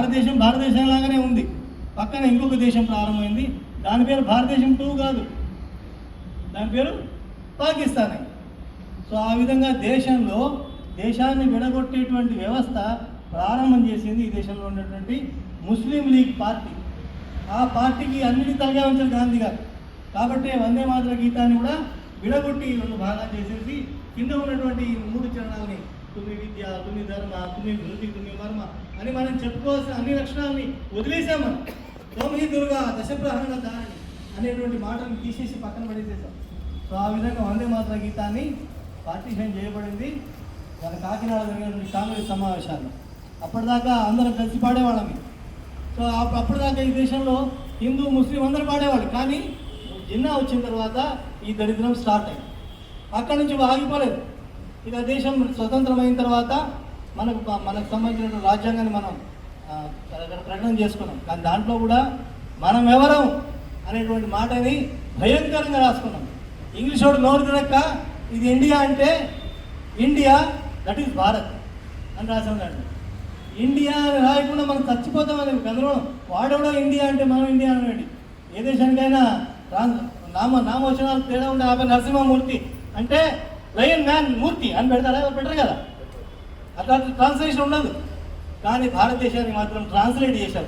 భారతదేశం భారతదేశం లాగానే ఉంది. పక్కన ఇంకొక దేశం ప్రారంభమైంది. దాని పేరు భారతదేశం టూ కాదు. దాని పేరు పాకిస్తాన్ సో ఆ విధంగా దేశంలో దేశాన్ని విడగొట్టేటువంటి వ్యవస్థ ప్రారంభం చేసింది ఈ దేశంలో ఉన్నటువంటి ముస్లిం లీగ్ పార్టీ. ఆ పార్టీకి అన్నిటి తలగా ఉంచారు గాంధీ గారు. కాబట్టి వందే మాతర గీతాన్ని కూడా విడగొట్టి రెండు భాగాలు చేసేసి కింద ఉన్నటువంటి మూడు చరణాలని తొమ్మిది విద్య తుని ధర్మ తుమి వృద్ధి తుమి వర్మ అని మనం చెప్పుకోవాల్సిన అన్ని లక్షణాలని వదిలేసాం మనం తోమి దుర్గా దశప్రహరణ దారిణి అనేటువంటి మాటలు తీసేసి పక్కన పడేసేసాం. సో ఆ విధంగా వందే మాత్ర గీతాన్ని పార్టీషన్ చేయబడింది. మన కాకినాడ జరిగినటువంటి కాంగ్రెస్ సమావేశాల్లో అప్పటిదాకా అందరం కలిసి పాడేవాళ్ళం సో అప్పటిదాకా ఈ దేశంలో హిందూ ముస్లిం అందరూ పాడేవాళ్ళు. కానీ జిన్నా వచ్చిన తర్వాత ఈ దరిద్రం స్టార్ట్ అయింది. అక్కడి నుంచి ఆగిపోలేదు. ఇక దేశం స్వతంత్రమైన తర్వాత మనకు మనకు సంబంధించిన రాజ్యాంగాన్ని మనం ప్రకటన చేసుకున్నాం. కానీ దాంట్లో కూడా మనం ఎవరం అనేటువంటి మాటని భయంకరంగా రాసుకున్నాం. ఇంగ్లీష్ వాడు నోరు తిరక్క ఇది ఇండియా అంటే ఇండియా దట్ ఈస్ భారత్ అని రాసి ఉన్నాడు ఇండియా అని రాయకుండా మనం చచ్చిపోతామని గందరగోళం వాడెవడో ఇండియా అంటే మనం ఇండియా అనండి ఏ దేశానికైనా నామ నామవచనాలు తేడా ఉండే ఆపై నరసింహమూర్తి అంటే లయన్ మ్యాన్ మూర్తి అని పెడతారా? ఎవరు పెట్టరు కదా? అట్లా ట్రాన్స్లేషన్ ఉండదు. కానీ భారతదేశానికి మాత్రం ట్రాన్స్లేట్ చేశారు.